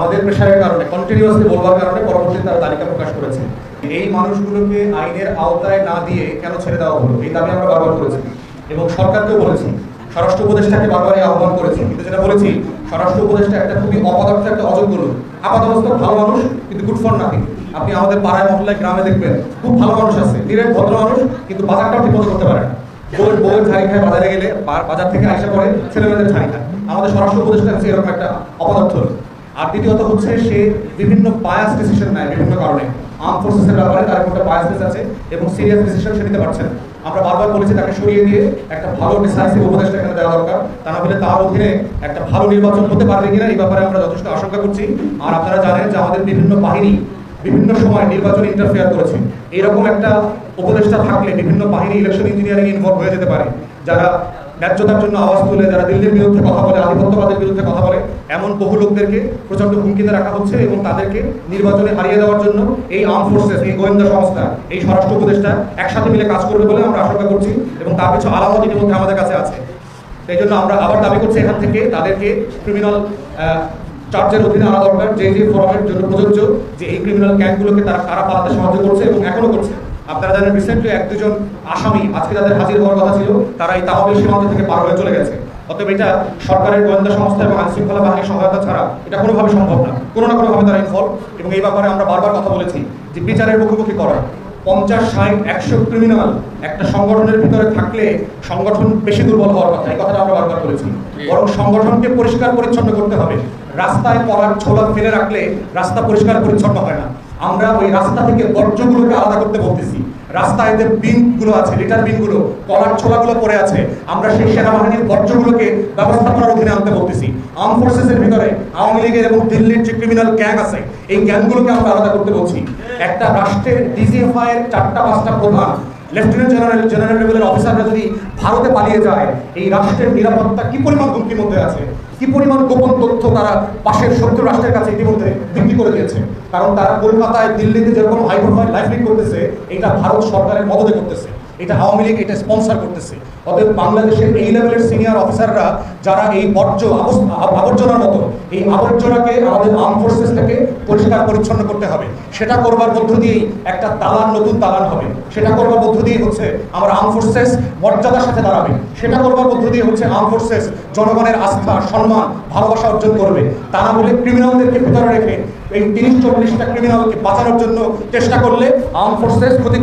আমাদের প্রেশারের কারণে কন্টিনিউয়াসলি বলবার কারণে পরবর্তীতে তারা তালিকা প্রকাশ করেছে। এই মানুষগুলোকে আইনের আওতায় না দিয়ে কেন ছেড়ে দেওয়া হলো? এই দাবি আমরা বারবার করেছি। এবং সরকারকেও বলেছি। স্বরাষ্ট্র উপদেষ্টাকে বারবারই আহ্বান করেছি। কিন্তু যেটা বলেছি, স্বরাষ্ট্র উপদেষ্টা একটা খুবই অপদার্থ একটা অযোগ্য লোক। আপাত অবস্থা ভালো মানুষ, কিন্তু গুড ফর নাথিং আপনি আমাদের পাড়ায় মহল্লায় গ্রামে দেখবেন, খুব ভালো মানুষ আছে নিরেট ভদ্র মানুষ, কিন্তু বাজারটাও ঠিক মতো করতে পারে না। বউয়ের বউয়ের ঝাড়ি খায়, বাজারে গেলে বাজার থেকে আসা পরে ছেলেমেয়েদের ঝাড়ি খায়। আমাদের স্বরাষ্ট্র উপদেষ্টা হচ্ছে এরকম একটা অপদার্থ। আর দ্বিতীয়ত হচ্ছে সে বিভিন্ন বায়াস ডিসিশন নেয় বিভিন্ন কারণে। আর্ম ফোর্সেসের ব্যাপারে তার একটা বায়াসনেস আছে এবং সিরিয়াস ডিসিশন সে নিতে পারছে না। আমরা বারবার বলেছি তাকে সরিয়ে দিয়ে একটা ভালো ডিসাইসিভ উপদেশটা এখানে দেওয়া দরকার। তা না হলে তার অধীনে একটা ভালো নির্বাচন হতে পারবে কিনা এই ব্যাপারে আমরা যথেষ্ট আশঙ্কা করছি। আর আপনারা জানেন যে আমাদের বিভিন্ন বাহিনী বিভিন্ন সময় নির্বাচন ইন্টারফেয়ার করেছে। এরকম একটা উপদেষ্টা থাকলে বিভিন্ন বাহিনী ইলেকশন ইঞ্জিনিয়ারিং ইনভলভ হয়ে যেতে পারে। যারা ন্যায্যতার জন্য আওয়াজ তুলে যারা দিল্লির বিরুদ্ধে কথা বলে, আধিপত্যবাদের বিরুদ্ধে কথা বলে, এমন বহু লোকদেরকে প্রচণ্ড হুমকিতে রাখা হচ্ছে এবং তাদেরকে নির্বাচনে হারিয়ে দেওয়ার জন্য এই আর্ম ফোর্সেস এই গোয়েন্দা সংস্থা, এই স্বরাষ্ট্র উপদেষ্টা একসাথে মিলে কাজ করবে বলে আমরা আশঙ্কা করছি এবং তার কিছু আলামত ইতিমধ্যে আমাদের কাছে আছে। সেই জন্য আমরা আবার দাবি করছি এখান থেকে তাদেরকে ক্রিমিনাল চার্জের অধীনে আনা দরকার, যে যে ফোরামের জন্য প্রযোজ্য, যে এই ক্রিমিনাল গ্যাংগুলোকে তারা কারা পালাতে সাহায্য করছে এবং এখনও করছে। আপনারা জানেন রিসেন্টলি এক দুজন আসামি আজকে তাদের হাজির হওয়ার কথা ছিল, তারা এই তাহবিল সীমান্ত থেকে পার হয়ে চলে গেছে। অতএব এটা সরকারের গোয়েন্দা সংস্থা এবং আইন শৃঙ্খলা বাহিনীর সহায়তা ছাড়া এটা কোনোভাবে সম্ভব না। কোনো না কোনোভাবে তারা ইনভলভ এবং এই ব্যাপারে আমরা বারবার কথা বলেছি যে বিচারের মুখোমুখি করা। পঞ্চাশ, ষাট, একশো ক্রিমিনাল একটা সংগঠনের ভিতরে থাকলে সংগঠন বেশি দুর্বল হওয়ার কথা, এই কথাটা আমরা বারবার বলেছি। বরং সংগঠনকে পরিষ্কার পরিচ্ছন্ন করতে হবে। রাস্তায় পড়ার ছোলা ফেলে রাখলে রাস্তা পরিষ্কার পরিচ্ছন্ন হয় না। আমরা ওই রাস্তা থেকে বর্জ্যগুলোকে আলাদা করতে বলতেছি। রাস্তায় যে বিনগুলো আছে, লিটার বিনগুলো, কলার ছোলাগুলো পড়ে আছে, আমরা সেই সেনাবাহিনীর বর্জ্যগুলোকে ব্যবস্থাপনার অধীনে আনতে বলতেছি। আর্ম ফোর্সেসের ভিতরে আওয়ামী লীগের এবং দিল্লির যে ক্রিমিনাল গ্যাং আছে, এই গ্যাংগুলোকে আমরা আলাদা করতে বলছি। একটা রাষ্ট্রের ডিজিএফআই এর চারটা পাঁচটা প্রধান লেফটেন্যান্ট জেনারেল জেনারেল লেভেলের অফিসাররা যদি ভারতে পালিয়ে যায়, এই রাষ্ট্রের নিরাপত্তা কি পরিমাণ হুমকির মধ্যে আছে? কি পরিমাণ গোপন তথ্য তারা পাশের শত্রু রাষ্ট্রের কাছে ইতিমধ্যে বিক্রি করে দিয়েছে? কারণ তারা কলকাতায়, দিল্লিতে যেরকম হাইপ্রোফাইল লাইফ করতেছে, এটা ভারত সরকারের মদতে করতেছে। এটা আওয়ামী লীগ এটা স্পন্সর করতেছে। অতএব বাংলাদেশের এই লেভেলের সিনিয়র অফিসাররা যারা এই বর্জ্য আবর্জনার মতো, এই আবর্জনাকে আমাদের আর্ম ফোর্সেস থেকে পরিষ্কার পরিচ্ছন্ন করতে হবে। সেটা করবার মধ্য দিয়েই একটা দালান, নতুন দালান হবে। সেটা করবার মধ্য দিয়ে হচ্ছে আমার আর্ম ফোর্সেস মর্যাদার সাথে দাঁড়াবে। সেটা করবার মধ্য দিয়ে হচ্ছে আর্ম ফোর্সেস জনগণের আস্থা, সম্মান, ভালোবাসা অর্জন করবে। তা না বলে ক্রিমিনালদেরকে ভিতরে রেখে এই তিরিশ, চল্লিশটা ক্রিমিনালকে বাঁচানোর জন্য চেষ্টা করলে আর্ম ফোর্সেস ক্ষতি